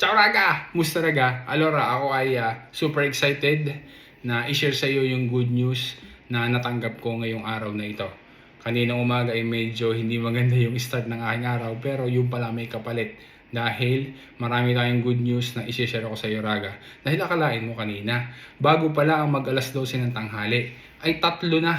Ciao raga! Musta raga? Allora, ako ay ah, super excited na i-share sa iyo yung good news na natanggap ko ngayong araw na ito. Kaninang umaga ay medyo hindi maganda yung start ng aking araw pero yung pala may kapalit dahil marami tayong good news na i-share ako sa iyo raga. Dahil akalain mo kanina, bago pala ang mag alas 12 ng tanghali, ay tatlo na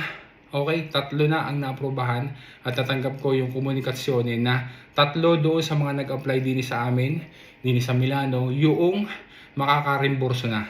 Okay, tatlo na ang naprobahan at natanggap ko yung komunikasyon na tatlo doon sa mga nag-apply din sa amin, din sa Milano, yung makakarimborso na.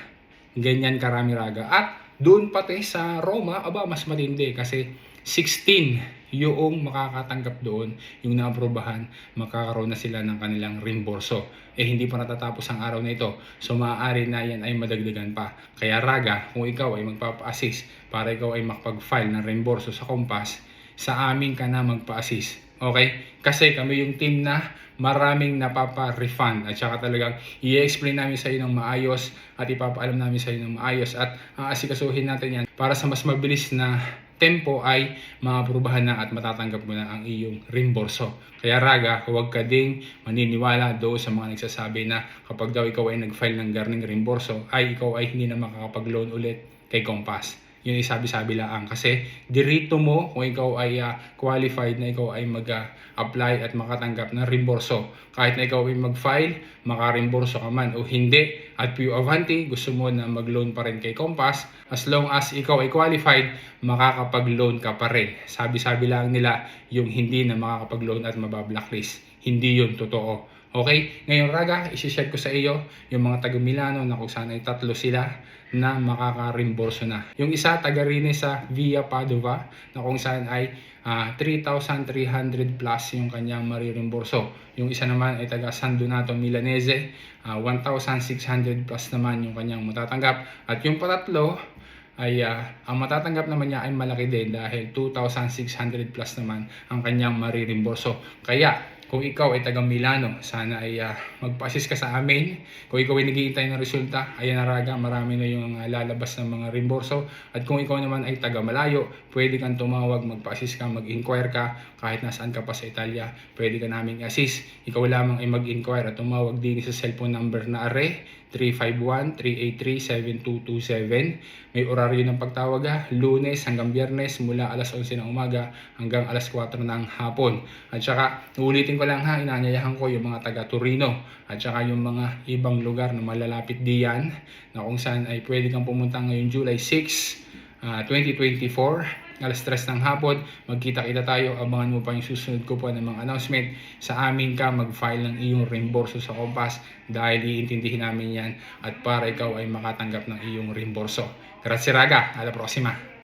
Ganyan karami raga. At doon pati sa Roma, aba mas matindi kasi 16 yung makakatanggap doon, yung naaprobahan, makakaroon na sila ng kanilang reimborso. Eh hindi pa natatapos ang araw na ito, so maaari na yan ay madagdagan pa. Kaya raga, kung ikaw ay magpapa-assist para ikaw ay makapag-file ng reimborso sa Compass, sa amin ka na magpa-assist. Okay? Kasi kami yung team na maraming napapa-refund at saka talagang i-explain namin sa iyo ng maayos at ipapaalam namin sa iyo ng maayos at aasikasuhin natin yan para sa mas mabilis na tempo ay maaprubahan na at matatanggap mo na ang iyong reimborso. Kaya raga, huwag ka ding maniniwala doon sa mga nagsasabi na kapag daw ikaw ay nag-file ng garning reimborso ay ikaw ay hindi na makakapag-loan ulit kay Compass yun ay sabi-sabi lang kasi dirito mo kung ikaw ay ah, qualified na ikaw ay mag-apply at makatanggap ng reimborso. Kahit na ikaw ay mag-file, makareimborso ka man o hindi. At Pio Avanti, gusto mo na mag-loan pa rin kay Compass, as long as ikaw ay qualified, makakapag-loan ka pa rin. Sabi-sabi lang nila yung hindi na makakapag-loan at mabablacklist. Hindi yun totoo. Okay? Ngayon raga, isi-share ko sa iyo yung mga taga Milano na kung saan ay tatlo sila na makaka-reimborso na. Yung isa taga Rene sa Via Padova na kung saan ay ah, 3,300 plus yung kanyang marireimborso. Yung isa naman ay taga San Donato Milanese, ah, 1,600 plus naman yung kanyang matatanggap. At yung patatlo ay ah, ang matatanggap naman niya ay malaki din dahil 2,600 plus naman ang kanyang marireimborso. Kaya kung ikaw ay taga Milano, sana ay uh, magpa-assist ka sa amin. Kung ikaw ay naghihintay ng resulta, ayan na raga, marami na yung uh, lalabas ng mga reimborso. At kung ikaw naman ay taga Malayo, pwede kang tumawag, magpa-assist ka, mag-inquire ka, kahit nasaan ka pa sa Italia, pwede ka namin assist. Ikaw lamang ay mag-inquire at tumawag din sa cellphone number na are 351-383-7227. May oraryo ng pagtawag ha, lunes hanggang biyernes mula alas 11 ng umaga hanggang alas 4 ng hapon. At saka, ulitin ko lang ha, inanyayahan ko yung mga taga Torino at saka yung mga ibang lugar na malalapit diyan na kung saan ay pwede kang pumunta ngayong July 6, ah, 2024 alas 3 ng hapon, magkita-kita tayo, abangan mo pa yung susunod ko po ng mga announcement. Sa amin ka mag-file ng iyong reimborso sa Compass dahil iintindihin namin yan at para ikaw ay makatanggap ng iyong reimborso. Grazie raga, alla prossima!